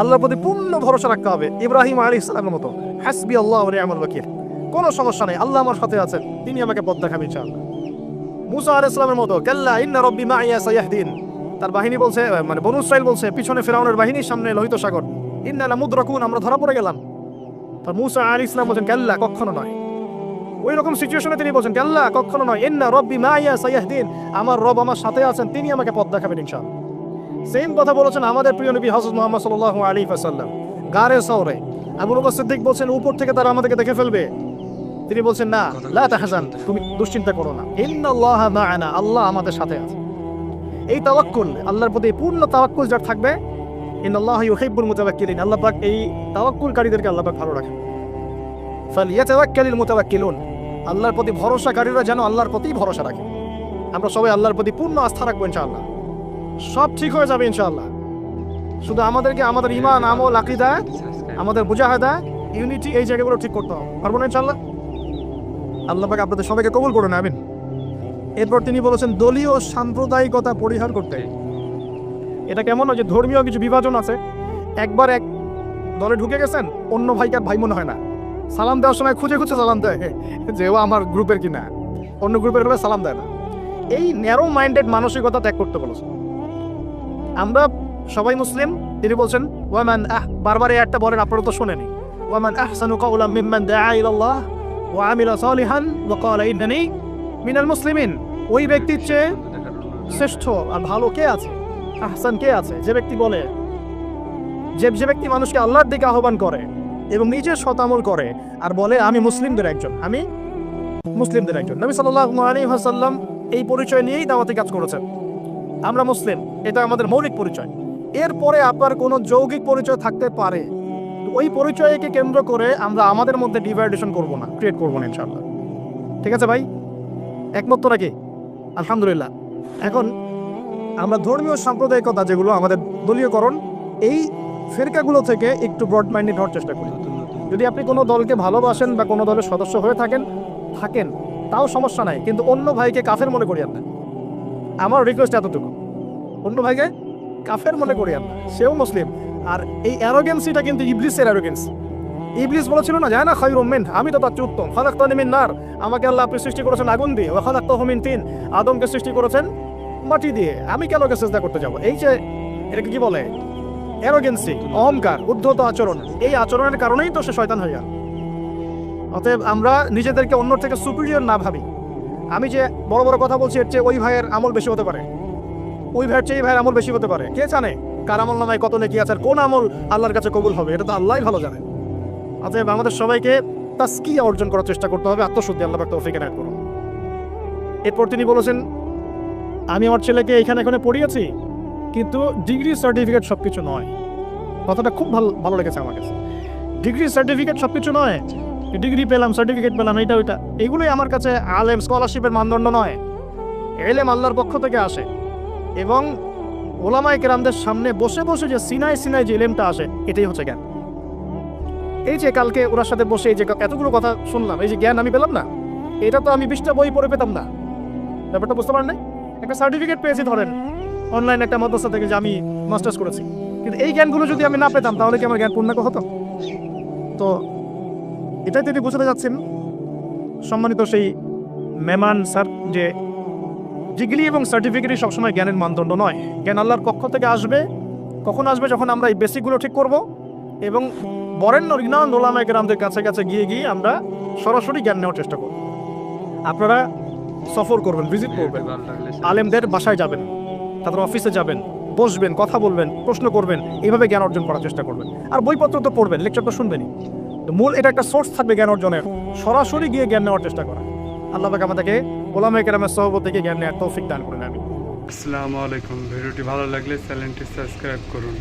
আল্লাহর প্রতি পূর্ণ ভরসা রাখতে হবে। ইব্রাহিম আলী ইসলামের মতো। হাসবি আল্লাহ আমার ওয়াকিল। কোনো সমস্যা নেই, আল্লাহ আমার সাথে আছেন, তিনি আমাকে পথ দেখাবেন ইনশাআল্লাহ। মুসা আলাইহিস ইসলামের মতো, কাল্লা ইন্না রব্বি মাইয়া সায়াহদিন। তার বাহিনী বলছে মানে বনু ইসরাইল বলছে, পিছনে ফেরাউনের বাহিনীর সামনে লোহিত সাগর। ইন্না লামুদ্রাকুন, আমরা ধরা পড়ে গেলাম। তার মুসা আলী ইসলাম বলছেন, কাল্লা, কখনো নয়। ওই রকম সিচুয়েশনে তিনি বলছেন, কেল্লা, কখনো নয়। ইন্না রব্বি মাইয়া সায়াহদিন, আমার রব আমার সাথে আছেন, তিনি আমাকে পথ দেখাবেন ইনশাআল্লাহ। সেম কথা বলেছেন আমাদের প্রিয় নবী হজরত মোহাম্মদ সাল্লাল্লাহু আলাইহি ওয়াসাল্লাম। গারে সওরে। আবু বকর সিদ্দিক বলছেন, উপর থেকে তারা আমাদেরকে দেখে ফেলবে। তিনি বলছেন, না, লা তাহজান, তুমি দুশ্চিন্তা করো না। ইন্নাল্লাহ মা'ানা আল্লাহ আমাদের সাথে আছে। এই তাওয়াক্কুল, আল্লাহর প্রতি পূর্ণ তাওয়াক্কুল যার থাকবে, ইন্নাল্লাহ ইউহিব্বুল মুতাওয়াক্কিলিন, আল্লাহ পাক এই তাওয়াক্কুলকারীদেরকে আল্লাহ পাক ভালো রাখেন। ফালিয়াতাওয়াক্কালিল মুতাওয়াক্কিলুন, আল্লাহর প্রতি ভরসাকারীরা যেন আল্লাহর প্রতি ভরসা রাখে। আমরা সবাই আল্লাহর প্রতি পূর্ণ আস্থা রাখব ইনশাআল্লাহ। সব ঠিক হয়ে যাবে ইনশাল্লাহ শুধু আমাদেরকে আমাদের ইমান, আমল, আকিদা, আমাদের মুজাহাদা, ইউনিটি এই জায়গাগুলো ঠিক করতে হবে। পারব না ইনশাআল্লাহ? আল্লাহ পাক আপনাদের সবাইকে কবুল করুন, আমিন। এরপর তিনি বলেছেন, দলীয় সাম্প্রদায়িকতা পরিহার করতে। এটা কেমন হয় যে ধর্মীয় কিছু বিভাজন আছে? একবার এক দলে ঢুকে গেছেন, অন্য ভাইকে ভাই মনে হয় না। সালাম দেওয়ার সময় খুঁজে খুঁজে সালাম দেয়, যে ও আমার গ্রুপের কিনা। অন্য গ্রুপের হলে সালাম দেয় না। এই ন্যারো মাইন্ডেড মানসিকতা ত্যাগ করতে বলেছে আমরা সবাই মুসলিম, তিনি বলছেন, ওয়ামান আহ বারবার এই একটা বলেন, আপনারা তো শোনেনি ওয়ামান আহসানু কাউলাম মিম্মান দাআ ইলাল্লাহ ওয়া আমিলা সালিহান ওয়া ক্বালা ইন্নানি মিনাল মুসলিমিন। ওই ব্যক্তির চেয়ে শ্রেষ্ঠ আর ভালো কে আছে? আহসান কে আছে? যে ব্যক্তি বলে, যে যে ব্যক্তি মানুষকে আল্লাহর দিকে আহ্বান করে এবং নিজের শতামল করে আর বলে, আমি মুসলিমদের একজন, আমি মুসলিমদের একজন। নবী সাল্লাল্লাহু আলাইহি ওয়াসাল্লাম এই পরিচয় নিয়েই দাওয়াতে কাজ করেছেন। আমরা মুসলিম, এটা আমাদের মৌলিক পরিচয়। এরপরে আপনার কোনো যৌগিক পরিচয় থাকতে পারে। ওই পরিচয়কে কেন্দ্র করে আমরা আমাদের মধ্যে ডিভাইডেশন করব না ক্রিয়েট করব না ইনশাল্লাহ ঠিক আছে ভাই? একমত তো নাকি আলহামদুলিল্লাহ। এখন আমরা ধর্মীয় সাম্প্রদায়িকতা যেগুলো আমাদের দলীয়করণ, এই ফেরকাগুলো থেকে একটু ব্রড মাইন্ডেড হওয়ার চেষ্টা করি। যদি আপনি কোনো দলকে ভালোবাসেন বা কোনো দলের সদস্য হয়ে থাকেন থাকেন, তাও সমস্যা নাই। কিন্তু অন্য ভাইকে কাফের মনে করি না। আমার রিকোয়েস্ট এতটুকু। অন্য ভাইকে কাফের মনে করি আমরা, সেও মুসলিম। আর এই অ্যারোগেন্সিটা কিন্তু ইবলিসের অ্যারোগেন্স ইবলিস বলেছিল না যায় না খাই রোমেন আমি তো তার উত্তম। ফালাক তানিমিন নার আমাকে আল্লাহ আপনি সৃষ্টি করেছেন আগুন দিয়ে। ও ফালাক তহমিন তিন আদমকে সৃষ্টি করেছেন মাটি দিয়ে। আমি কেন ওকে চেষ্টা করতে যাব? এই যে, এটাকে কি বলে? অ্যারোগেন্সি অহংকার, উদ্ধত আচরণ। এই আচরণের কারণেই তো সে শয়তান হয়ে গেল। অতএব আমরা নিজেদেরকে অন্য থেকে সুপিরিয়র না ভাবি। আমি যে বড় বড় কথা বলছি, এর চেয়ে ওই ভাইয়ের আমল বেশি হতে পারে। ওই ভাইয়ের চেয়ে এই ভাইয়ের আমল বেশি হতে পারে। কে জানে কার আমল নামায় কত নেকি আছে আর কোন আমল আল্লাহর কাছে কবুল হবে, এটা তো আল্লাহই ভালো জানে। অতএব আমাদের সবাইকে তাস্কিয়া অর্জন করার চেষ্টা করতে হবে। আত্মশুদ্ধি আল্লাহ তৌফিক এনায়েত করুন। এরপর তিনি বলেছেন, আমি আমার ছেলেকে এখানে এখানে পড়িয়েছি, কিন্তু ডিগ্রি সার্টিফিকেট সব কিছু নয়। কথাটা খুব ভালো ভালো লেগেছে আমার কাছে। ডিগ্রি সার্টিফিকেট সব কিছু নয় ডিগ্রি পেলাম সার্টিফিকেট পেলাম এটা ওইটা। এগুলোই আমার কাছে আলেম স্কলারশিপের মানদণ্ড নয়। এলেম আল্লাহর পক্ষ থেকে আসে। এবং ওলামায় কেরামদের সামনে বসে বসে যে সিনাই সিনাই যে এলেমটা আসে, এটাই হচ্ছে জ্ঞান। এই যে কালকে ওনার সাথে বসে এই যে এতগুলো কথা শুনলাম, এই যে জ্ঞান আমি পেলাম না, এটা তো আমি বিশটা বই পড়ে পেতাম না। ব্যাপারটা বুঝতে পারেন একটা সার্টিফিকেট পেয়েছি, ধরেন অনলাইন একটা মাদ্রাসা থেকে যে আমি মাস্টার্স করেছি। কিন্তু এই জ্ঞানগুলো যদি আমি না পেতাম, তাহলে কি আমার জ্ঞান পূর্ণাঙ্গ হতো? তো এটাই তিনি বোঝাতে যাচ্ছেন সম্মানিত সেই মেমান স্যার, যে ডিগ্রি এবং সার্টিফিকেটই সবসময় জ্ঞানের মানদণ্ড নয়। জ্ঞান আল্লাহর পক্ষ থেকে আসবে, কখন আসবে যখন আমরা এই বেসিকগুলো ঠিক করব এবং বরেণ্য রিনান নোলামায় গ্রামদের কাছে কাছে গিয়ে গিয়ে আমরা সরাসরি জ্ঞান নেওয়ার চেষ্টা করব। আপনারা সফর করবেন ভিজিট করবেন। আলেমদের বাসায় যাবেন, তাদের অফিসে যাবেন, বসবেন, কথা বলবেন, প্রশ্ন করবেন, এইভাবে জ্ঞান অর্জন করার চেষ্টা করবেন। আর বইপত্র তো পড়বেন লেকচার তো শুনবেনই। মূল এটা একটা সোর্স থাকবে জ্ঞান অর্জনের। সরাসরি গিয়ে জ্ঞান নেওয়ার চেষ্টা করা। আল্লাহ পাক আমাদেরকে ওলামা কেরামের সহবত থেকে জ্ঞান নেওয়ার তৌফিক দান করুন আমি আসসালামু আলাইকুম। ভিডিওটি ভালো লাগলে চ্যানেলটি সাবস্ক্রাইব করুন।